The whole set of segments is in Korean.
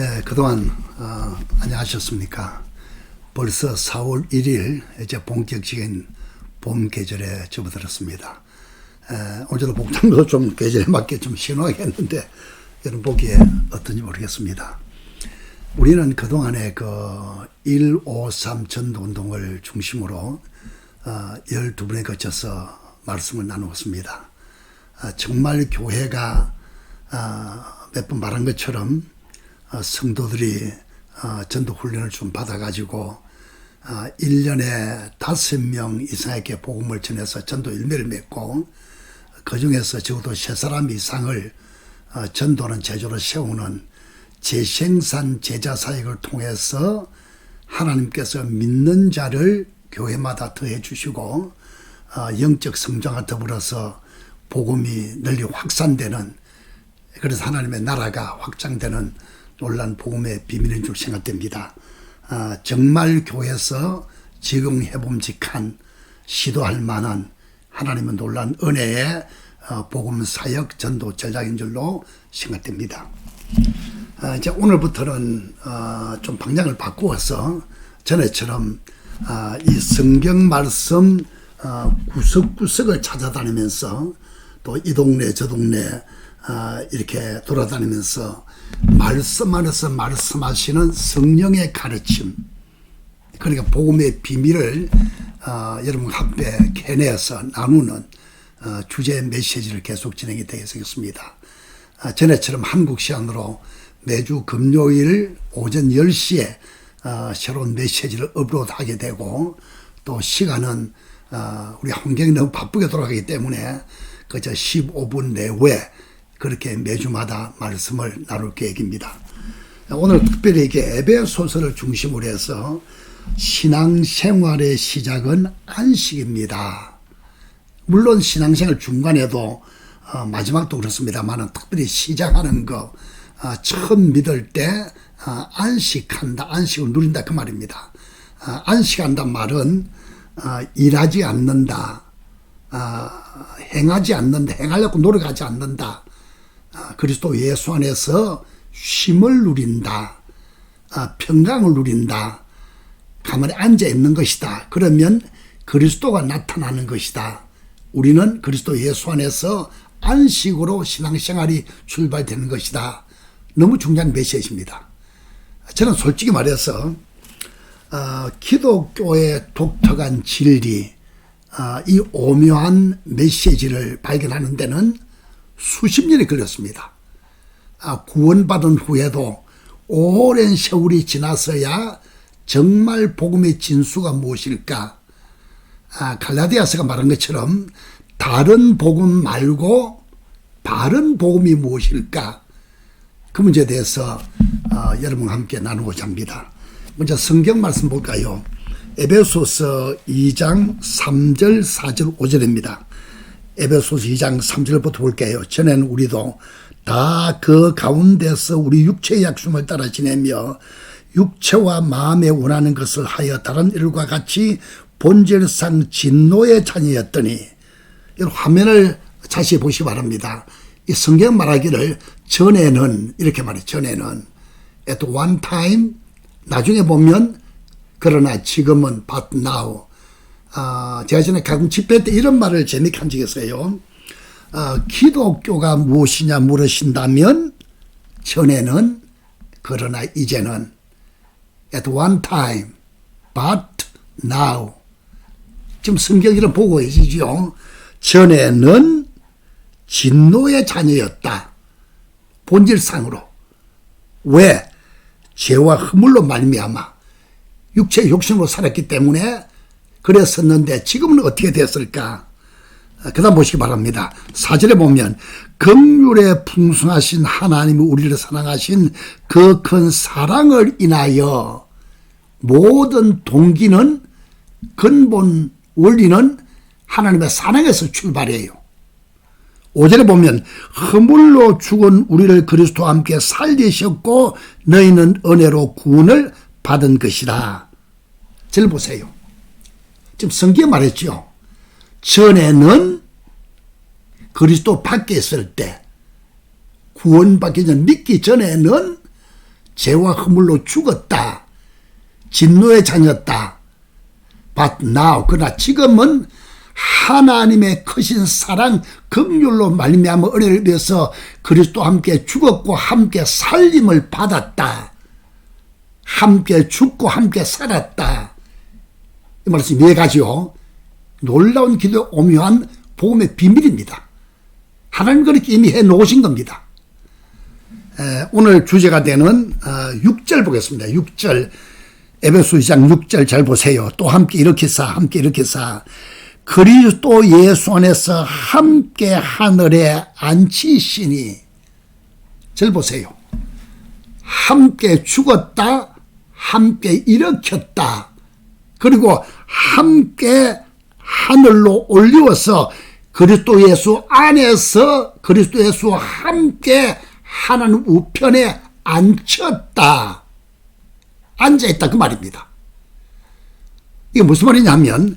예, 그동안 어, 안녕하셨습니까? 벌써 4월 1일 이제 본격적인 봄 계절에 접어들었습니다. 에, 어제도 복장도 좀 계절에 맞게 좀 신호하게 했는데 여러분 보기에 어떤지 모르겠습니다. 우리는 그동안에 그153 전도운동을 중심으로 어, 12번에 거쳐서 말씀을 나누었습니다. 아, 정말 교회가 아, 몇번 말한 것처럼 어, 성도들이 어, 전도 훈련을 좀 받아가지고 아, 1년에 다섯 명 이상에게 복음을 전해서 전도 일매를 맺고 그 중에서 적어도 세 사람 이상을 어, 전도는 제조로 세우는 재생산 제자 사역을 통해서 하나님께서 믿는 자를 교회마다 더해 주시고 어, 영적 성장과 더불어서 복음이 널리 확산되는 그래서 하나님의 나라가 확장되는 놀란 복음의 비밀인 줄 생각됩니다. 아, 정말 교회에서 지금 해봄직한 시도할 만한 하나님의 놀란 은혜의 어, 복음 사역 전도 전략인 줄로 생각됩니다. 아, 이제 오늘부터는 어, 좀 방향을 바꾸어서 전에처럼 아, 이 성경 말씀 어, 구석구석을 찾아다니면서 또 이 동네 저 동네 아, 이렇게 돌아다니면서 말씀 안에서 말씀하시는 성령의 가르침 그러니까 복음의 비밀을 어, 여러분 앞에 캐내서 나누는 어, 주제 메시지를 계속 진행이 되겠습니다. 아, 전에처럼 한국 시간으로 매주 금요일 오전 10시에 어, 새로운 메시지를 업로드하게 되고 또 시간은 어, 우리 환경이 너무 바쁘게 돌아가기 때문에 그저 15분 내외 그렇게 매주마다 말씀을 나눌 계획입니다. 오늘 특별히 이게 에베소서를 중심으로 해서 신앙생활의 시작은 안식입니다. 물론 신앙생활 중간에도 어, 마지막도 그렇습니다만 특별히 시작하는 거 어, 처음 믿을 때 어, 안식한다 안식을 누린다 그 말입니다. 어, 안식한다 말은 어, 일하지 않는다 어, 행하지 않는다 행하려고 노력하지 않는다 아, 그리스도 예수 안에서 쉼을 누린다. 아, 평강을 누린다. 가만히 앉아 있는 것이다. 그러면 그리스도가 나타나는 것이다. 우리는 그리스도 예수 안에서 안식으로 신앙생활이 출발되는 것이다. 너무 중요한 메시지입니다. 저는 솔직히 말해서 어, 기독교의 독특한 진리, 어, 이 오묘한 메시지를 발견하는 데는 수십 년이 걸렸습니다. 아, 구원받은 후에도 오랜 세월이 지나서야 정말 복음의 진수가 무엇일까? 아, 갈라디아서가 말한 것처럼 다른 복음 말고 바른 복음이 무엇일까? 그 문제에 대해서 어, 여러분과 함께 나누고자 합니다. 먼저 성경 말씀 볼까요? 에베소서 2장 3절, 4절, 5절입니다. 에베소서 2장 3절부터 볼게요. 전에는 우리도 다 그 가운데서 우리 육체의 약속을 따라 지내며 육체와 마음에 원하는 것을 하여 다른 일과 같이 본질상 진노의 자녀였더니 이 화면을 자세히 보시 기 바랍니다. 이 성경 말하기를 전에는 이렇게 말해 전에는 at one time 나중에 보면 그러나 지금은 but now 아, 제가 전에 가끔 집회 때 이런 말을 재밌게 한 적이 있어요. 아, 기독교가 무엇이냐 물으신다면 전에는 그러나 이제는 at one time but now 지금 성경이를 보고 계시죠. 전에는 진노의 자녀였다. 본질상으로. 왜? 죄와 허물로 말미암아 육체 욕심으로 살았기 때문에 그랬었는데 지금은 어떻게 됐을까? 그 다음 보시기 바랍니다. 사절에 보면 긍휼에 풍성하신 하나님이 우리를 사랑하신 그 큰 사랑을 인하여 모든 동기는 근본 원리는 하나님의 사랑에서 출발해요. 5절에 보면 허물로 죽은 우리를 그리스도와 함께 살리셨고 너희는 은혜로 구원을 받은 것이라. 절 보세요. 지금 성경 말했죠. 전에는 그리스도 밖에 있을 때 구원받기 전 믿기 전에는 죄와 허물로 죽었다. 진노의 자녀였다. But now 그러나 지금은 하나님의 크신 사랑 긍휼로 말미암아 은혜를 입어서 그리스도와 함께 죽었고 함께 살림을 받았다. 함께 죽고 함께 살았다. 이 말씀 이해가지요. 놀라운 기도 오묘한 복음의 비밀입니다. 하나님 그렇게 이미 해 놓으신 겁니다. 에, 오늘 주제가 되는 어, 6절 보겠습니다. 6절 에베소 2장 6절 잘 보세요. 또 함께 이렇게 사 함께 이렇게 사 그리스도 예수 안에서 함께 하늘에 앉히시니 절 보세요. 함께 죽었다 함께 일으켰다 그리고 함께 하늘로 올리워서 그리스도 예수 안에서 그리스도 예수와 함께 하나님 우편에 앉혔다. 앉아있다 그 말입니다. 이게 무슨 말이냐면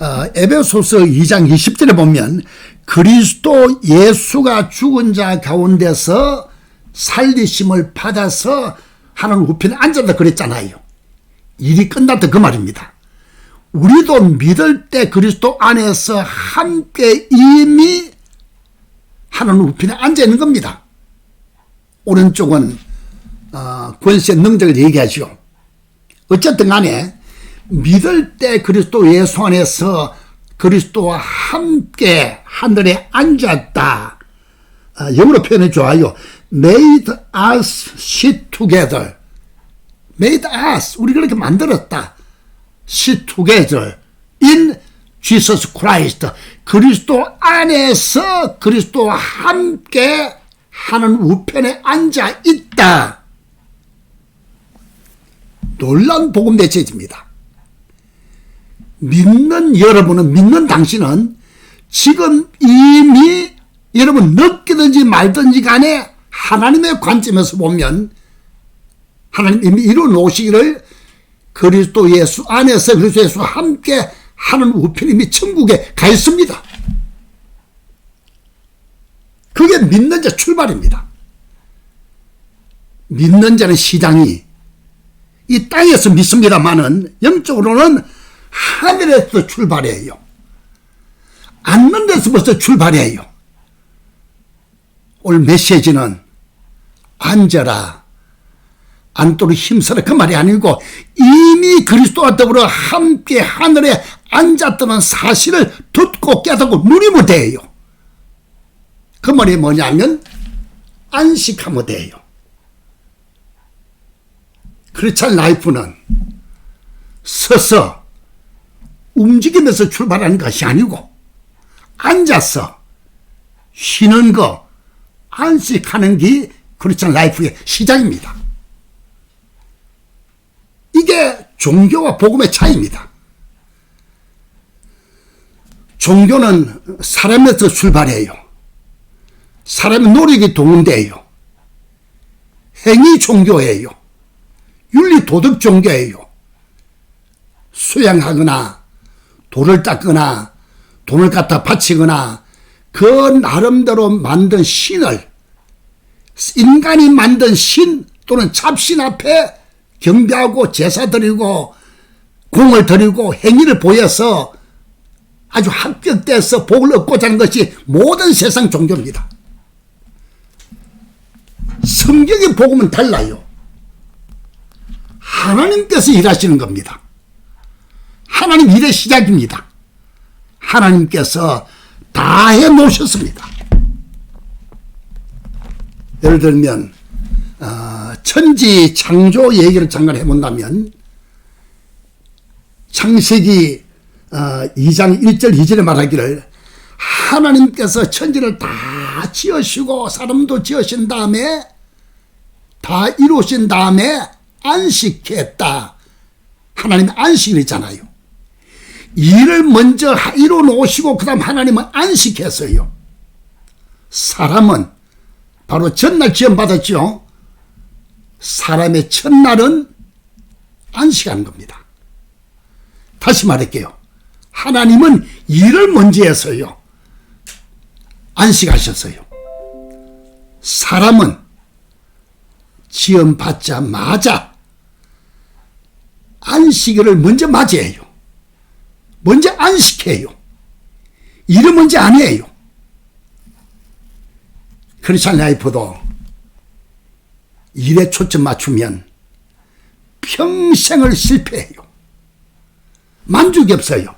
어, 에베소서 2장 20절에 보면 그리스도 예수가 죽은 자 가운데서 살리심을 받아서 하나님 우편에 앉았다 그랬잖아요. 일이 끝났다 그 말입니다. 우리도 믿을 때 그리스도 안에서 함께 이미 하나님 우편에 앉아 있는 겁니다. 오른쪽은 어, 권세 능력을 얘기하죠. 어쨌든 간에 믿을 때 그리스도 예수 안에서 그리스도와 함께 하늘에 앉았다. 어, 영어로 표현해 좋아요. Made us sit together. Made us. 우리 그렇게 만들었다. Sit together in Jesus Christ. 그리스도 안에서 그리스도와 함께 하는 우편에 앉아 있다. 놀란 복음 메시지입니다. 믿는 여러분은 믿는 당신은 지금 이미 여러분 느끼든지 말든지 간에 하나님의 관점에서 보면 하나님 이미 이루 놓으시기를 그리스도 예수 안에서 그리스도 예수와 함께 하는 우편이 미 천국에 가 있습니다. 그게 믿는 자 출발입니다. 믿는 자는 시장이 이 땅에서 믿습니다만은 영적으로는 하늘에서 출발해요. 앉는 데서부터 출발해요. 오늘 메시지는 앉아라. 앉도록 힘쓰라 그 말이 아니고 이미 그리스도와 더불어 함께 하늘에 앉았다는 사실을 듣고 깨닫고 누리면 돼요. 그 말이 뭐냐면 안식하면 돼요. 크리스찬 라이프는 서서 움직이면서 출발하는 것이 아니고 앉아서 쉬는 거 안식하는 게 크리스찬 라이프의 시작입니다. 이게 종교와 복음의 차이입니다. 종교는 사람에서 출발해요. 사람의 노력이 도움돼요. 행위 종교예요. 윤리 도덕 종교예요. 수양하거나 돌을 닦거나 돈을 갖다 바치거나 그 나름대로 만든 신을 인간이 만든 신 또는 잡신 앞에 경배하고 제사 드리고 공을 드리고 행위를 보여서 아주 합격돼서 복을 얻고자 하는 것이 모든 세상 종교입니다. 성경의 복음은 달라요. 하나님께서 일하시는 겁니다. 하나님 일의 시작입니다. 하나님께서 다 해 놓으셨습니다. 예를 들면 어, 천지 창조 얘기를 잠깐 해본다면 창세기 어, 2장 1절 2절에 말하기를 하나님께서 천지를 다 지으시고 사람도 지으신 다음에 다 이루신 다음에 안식했다. 하나님 안식이잖아요. 일을 먼저 이루 놓으시고 그 다음 하나님은 안식했어요. 사람은 바로 전날 지원받았죠. 사람의 첫날은 안식하는 겁니다. 다시 말할게요. 하나님은 일을 먼저 해서요. 안식하셨어요. 사람은 지음 받자마자 안식일을 먼저 맞이해요. 먼저 안식해요. 일을 먼저 안 해요. 크리스찬 라이프도 일에 초점 맞추면 평생을 실패해요. 만족이 없어요.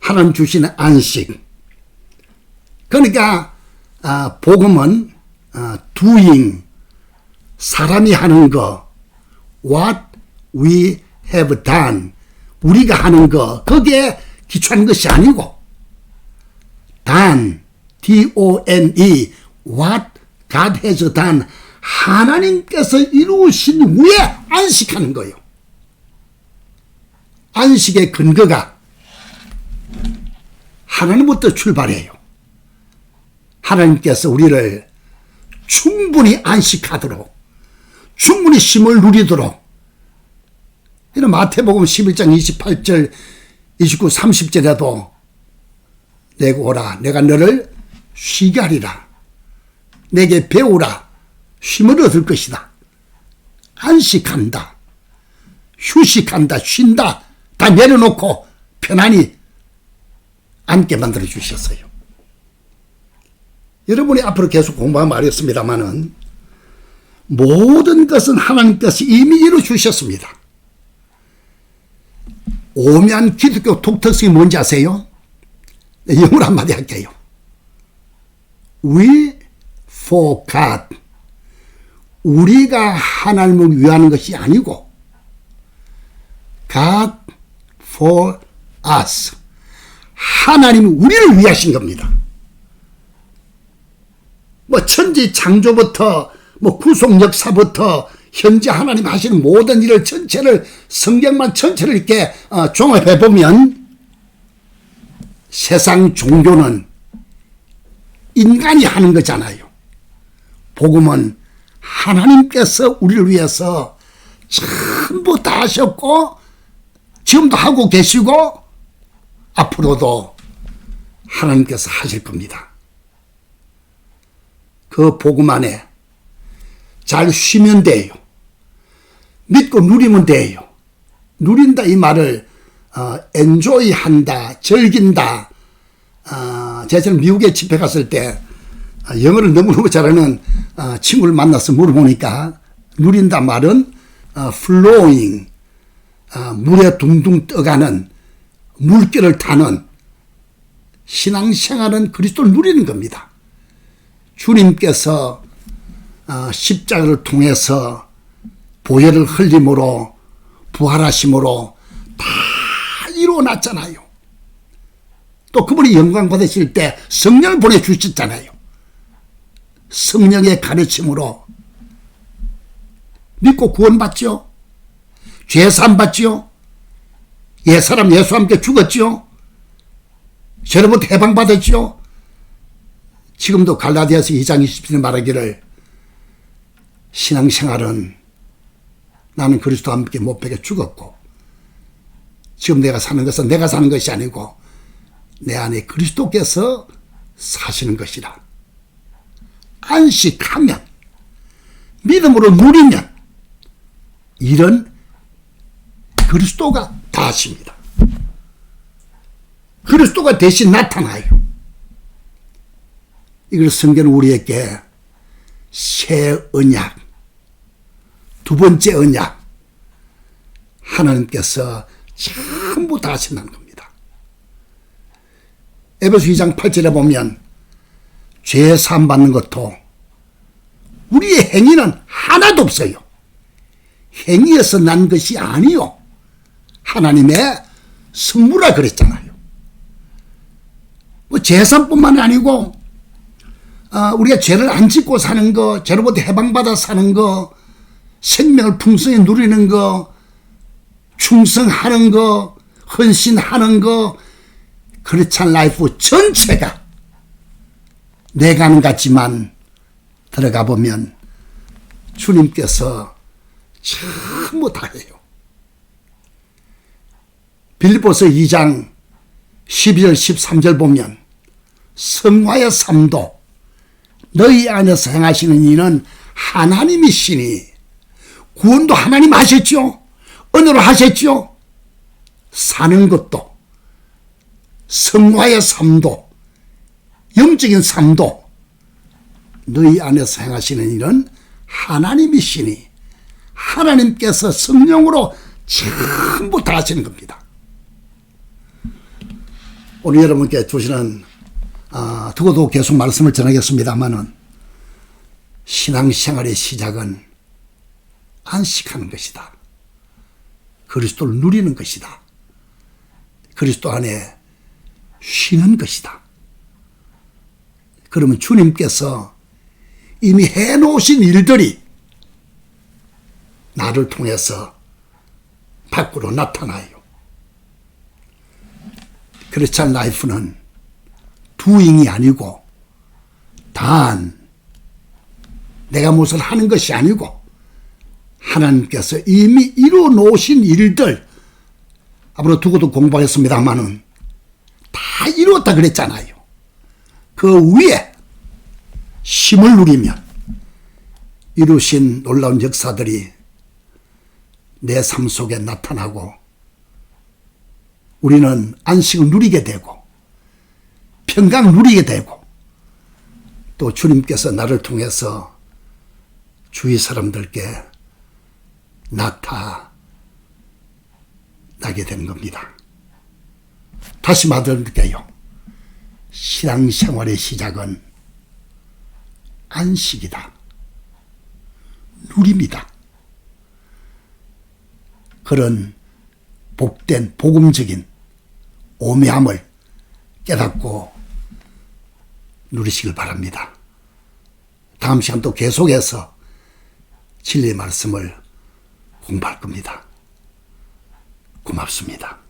하나님 주시는 안식. 그러니까 아, 복음은 아, doing 사람이 하는 거 what we have done 우리가 하는 거 거기에 기초하는 것이 아니고 done D-O-N-E what Has done 하나님께서 이루신 후에 안식하는 거예요. 안식의 근거가 하나님부터 출발해요. 하나님께서 우리를 충분히 안식하도록 충분히 쉼을 누리도록 이런 마태복음 11장 28절 29, 30절에도 내고 오라 내가 너를 쉬게 하리라 내게 배우라 쉼을 얻을 것이다 안식한다 휴식한다 쉰다 다 내려놓고 편안히 앉게 만들어 주셨어요 여러분이 앞으로 계속 공부하면 알겠습니다만은 모든 것은 하나님께서 이미 이루 주셨습니다. 오면 기독교 독특성이 뭔지 아세요? 네, 영어로 한마디 할게요. We for God. 우리가 하나님을 위하는 것이 아니고 God for us. 하나님이 우리를 위하신 겁니다. 뭐 천지 창조부터 뭐 구속 역사부터 현재 하나님 하시는 모든 일을 전체를 성경만 전체를 이렇게 어, 종합해 보면 세상 종교는 인간이 하는 거잖아요. 복음은 하나님께서 우리를 위해서 전부 다 하셨고 지금도 하고 계시고 앞으로도 하나님께서 하실 겁니다. 그 복음 안에 잘 쉬면 돼요. 믿고 누리면 돼요. 누린다 이 말을 어, 엔조이 한다, 즐긴다. 어, 제가 미국에 집회 갔을 때 어, 영어를 너무너무 잘하는 어, 친구를 만나서 물어보니까 누린다 말은 어, flowing, 어, 물에 둥둥 떠가는 물결을 타는 신앙생활은 그리스도를 누리는 겁니다. 주님께서 어, 십자가를 통해서 보혈을 흘림으로 부활하심으로 다 이루어놨잖아요. 또 그분이 영광 받으실 때 성령을 보내주셨잖아요. 성령의 가르침으로 믿고 구원받죠. 죄산 받죠. 옛사람 예수와 함께 죽었죠. 여러분 해방받았죠. 지금도 갈라디아서 2장 20절에 말하기를 신앙생활은 나는 그리스도와 함께 못 베게 죽었고 지금 내가 사는 것은 내가 사는 것이 아니고 내 안에 그리스도께서 사시는 것이라. 안식하면 믿음으로 누리면 이런 그리스도가 다 하십니다. 그리스도가 대신 나타나요. 이걸 성경은 우리에게 새 언약, 두 번째 언약, 하나님께서 전부 다 하신다는 겁니다. 에베소 2장 8절에 보면 죄 사함 받는 것도 우리의 행위는 하나도 없어요. 행위에서 난 것이 아니요. 하나님의 선물라 그랬잖아요. 뭐 재산뿐만 아니고 어, 우리가 죄를 안 짓고 사는 거, 죄로부터 해방받아 사는 거, 생명을 풍성히 누리는 거, 충성하는 거, 헌신하는 거, 크리스찬 라이프 전체가 내가 하는 같지만 들어가 보면 주님께서 전부 다 해요. 빌리보서 2장 12절 13절 보면 성화의 삶도 너희 안에서 행하시는 이는 하나님이 신이 구원도 하나님 하셨죠. 은혜로 하셨죠. 사는 것도 성화의 삶도 영적인 삶도 너희 안에서 행하시는 일은 하나님이 신이 하나님께서 성령으로 전부 다 하시는 겁니다. 오늘 여러분께 주시는 아, 두고도 계속 말씀을 전하겠습니다만은 신앙생활의 시작은 안식하는 것이다. 그리스도를 누리는 것이다. 그리스도 안에 쉬는 것이다. 그러면 주님께서 이미 해놓으신 일들이 나를 통해서 밖으로 나타나요. 크리스찬 라이프는 두잉이 아니고 단 내가 무엇을 하는 것이 아니고 하나님께서 이미 이루어 놓으신 일들 앞으로 두고도 공부하겠습니다만은 다 이루었다 그랬잖아요. 그 위에 힘을 누리면 이루신 놀라운 역사들이 내 삶 속에 나타나고 우리는 안식을 누리게 되고 평강 누리게 되고 또 주님께서 나를 통해서 주위 사람들께 나타나게 되는 겁니다. 다시 말드릴게요. 신앙생활의 시작은 안식이다. 누립니다. 그런 복된 복음적인 오묘함을 깨닫고 누리시길 바랍니다. 다음 시간 또 계속해서 진리의 말씀을 공부할 겁니다. 고맙습니다.